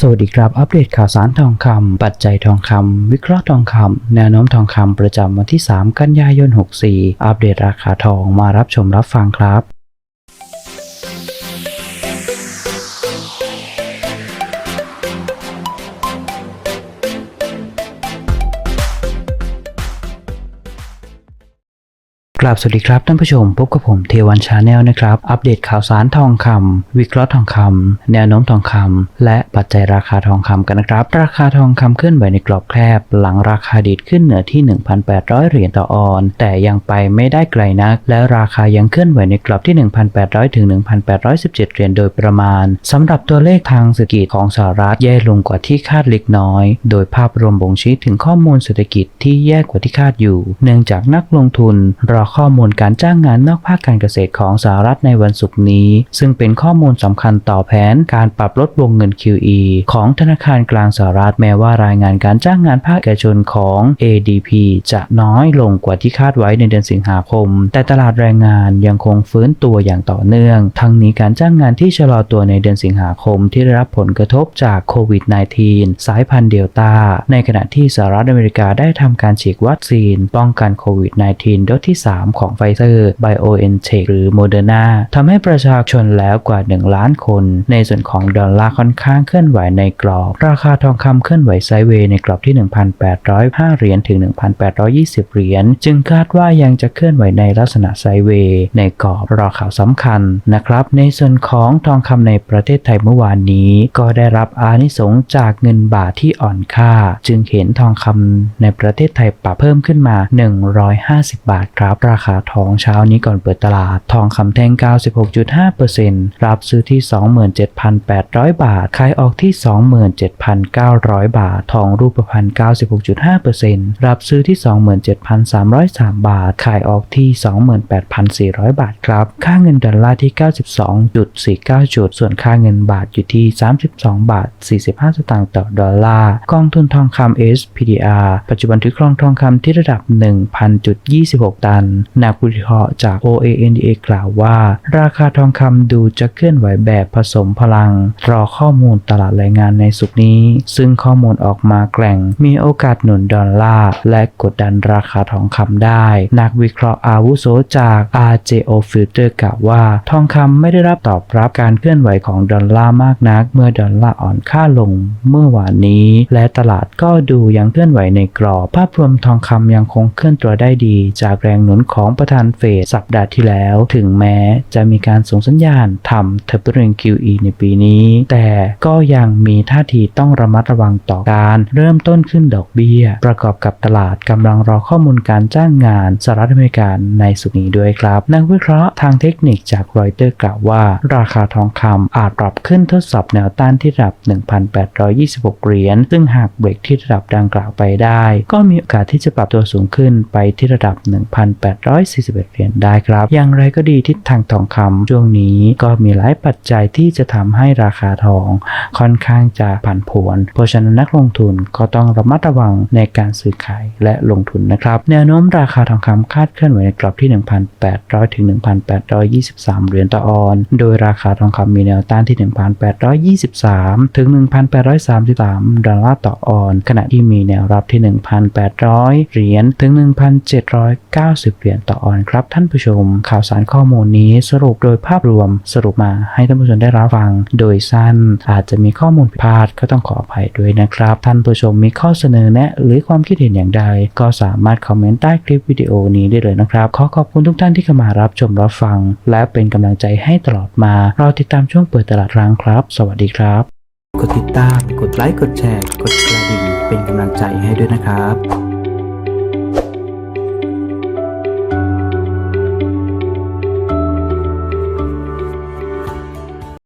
สวัสดีครับ อัปเดตข่าวสารทองคำ ปัจจัยทองคำ วิเคราะห์ทองคำ แนวโน้มทองคำประจำวันที่ 3 กันยายน 64 อัปเดตราคาทองมารับชมรับฟังครับ กราบสวัสดีครับท่านผู้ชมพบกับผมเทวันชาแนลนะครับ อัปเดตข่าวสารทองคำวิเคราะห์ทองคำแนวโน้มทองคำและปัจจัยราคาทองคำกันนะครับ ราคาทองคำเคลื่อนไหวในกรอบแคบ หลังราคาดีดขึ้นเหนือที่ 1,800 เหรียญต่อออน แต่ยังไปไม่ได้ไกลนัก และราคายังเคลื่อนไหวในกรอบที่ 1,800 ถึง 1,817 เหรียญโดยประมาณสำหรับตัวเลขทางเศรษฐกิจของสหรัฐแย่ลงกว่าที่คาดเล็กน้อย โดยภาพรวมบ่งชี้ถึงข้อมูลเศรษฐกิจที่แย่กว่าที่คาดอยู่ เนื่องจากนักลงทุนรอข้อมูลการจ้างงานนอกภาคการเกษตรของสหรัฐในวันศุกร์นี้ ซึ่งเป็นข้อมูลสำคัญต่อแผนการปรับลดวงเงิน QE ของธนาคารกลางสหรัฐแม้ว่ารายงานการจ้างงานภาคเอกชนของ ADP จะน้อยลงกว่าที่คาดไว้ในเดือนสิงหาคม แต่ตลาดแรงงานยังคงฟื้นตัวอย่างต่อเนื่อง ทั้งนี้การจ้างงานที่ชะลอตัวในเดือนสิงหาคมที่ได้รับผลกระทบจากโควิด -19 สายพันธุ์เดลต้า ในขณะที่สหรัฐอเมริกาได้ทำการฉีดวัคซีนป้องกันโควิด -19 โดสที่ 3ของไฟเซอร์ BioNTech หรือ Moderna ทำให้ประชาชนแล้วกว่า 1 ล้านคน ในส่วนของดอลลาร์ค่อนข้างเคลื่อนไหวในกรอบ ราคาทองคำเคลื่อนไหวไซเวย์ในกรอบที่ 1,805 เหรียญถึง 1,820 เหรียญจึงคาดว่ายังจะเคลื่อนไหวในลักษณะไซเวย์ในกรอบรอข่าวสำคัญนะครับ ในส่วนของทองคำในประเทศไทยเมื่อวานนี้ ก็ได้รับอานิสงส์จากเงินบาทที่อ่อนค่า จึงเห็นทองคำในประเทศไทยปรับเพิ่มขึ้นมา 150 บาทครับราคาทองเช้านี้ก่อนเปิดตลาด ทองคำแท่ง 96.5%รับซื้อที่ 27,800 บาท ขายออกที่ 27,900 บาท ทองรูปพรรณ 96.5%รับซื้อที่ 27,303 บาท ขายออกที่ 28,400 บาทครับ ค่าเงินดอลลาร์ที่ 92.49 จุด ส่วนค่าเงินบาทอยู่ที่ 32 บาท 45 สตางค์ต่อดอลลาร์ กองทุนทองคำ SPDR ปัจจุบันถือครองทองคำที่ระดับ 1,000.26 ตันนักวิเคราะห์จาก OANDA กล่าวว่า ราคาทองคำดูจะเคลื่อนไหวแบบผสมพลัง รอข้อมูลตลาดแรงงานในสุกนี้ ซึ่งข้อมูลออกมาแกร่ง มีโอกาสหนุนดอลลาร์และกดดันราคาทองคำได้ นักวิเคราะห์อาวุโสจาก RJO Filter กล่าวว่า ทองคำไม่ได้รับตอบรับการเคลื่อนไหวของดอลลาร์มากนัก เมื่อดอลลาร์อ่อนค่าลงเมื่อวานนี้ และตลาดก็ดูยังเคลื่อนไหวในกรอบ ภาพรวมทองคำยังคงเคลื่อนตัวได้ดี จากแรงหนุนของประธานเฟดสัปดาห์ที่แล้ว ถึงแม้จะมีการส่งสัญญาณทำ tapering QE ในปีนี้ แต่ก็ยังมีท่าทีต้องระมัดระวังต่อการเริ่มต้นขึ้นดอกเบี้ย ประกอบกับตลาดกำลังรอข้อมูลการจ้างงานสหรัฐอเมริกาในสุดนี้ด้วยครับ นักวิเคราะห์ทางเทคนิคจากรอยเตอร์กล่าวว่า ราคาทองคำอาจปรับขึ้นทดสอบแนวต้านที่ระดับ 1,826 เหรียญ ซึ่งหากเบรกที่ระดับดังกล่าวไปได้ ก็มีโอกาสที่จะปรับตัวสูงขึ้นไปที่ระดับ1,841 เหรียญได้ครับ อย่างไรก็ดีทิศทางทองคำช่วงนี้ก็มีหลายปัจจัยที่จะทำให้ราคาทอง ค่อนข้างจะผันผวน เพราะฉะนั้นนักลงทุนก็ต้องระมัดระวังในการซื้อขายและลงทุนนะครับ แนวโน้มราคาทองคำคาดเคลื่อนไหวในกรอบที่ 1,800 ถึง 1,823 เหรียญต่อออน โดยราคาทองคำมีแนวต้านที่ 1,823 ถึง 1,833 ดอลลาร์ต่อออน ขณะที่มีแนวรับที่ 1,800 เหรียญถึง 1,790เหรียญต่อออนครับท่านผู้ชม ข่าวสารข้อมูลนี้สรุปโดยภาพรวมสรุปมาให้ท่านผู้ชมได้รับฟัง โดยสั้นอาจจะมีข้อมูลผิดพลาดก็ต้องขออภัยด้วยนะครับ ท่านผู้ชมมีข้อเสนอแนะ หรือความคิดเห็นอย่างใด ก็สามารถคอมเมนต์ใต้คลิปวิดีโอนี้ได้เลยนะครับ ขอขอบคุณทุกท่านที่เข้ามารับชมรับฟัง และเป็นกำลังใจให้ตลอดมา เราติดตามช่วงเปิดตลาดรั้งครับ สวัสดีครับ กดติดตามกดไลค์กดแชร์ กดกระดิ่งเป็นกำลังใจให้ด้วยนะครับ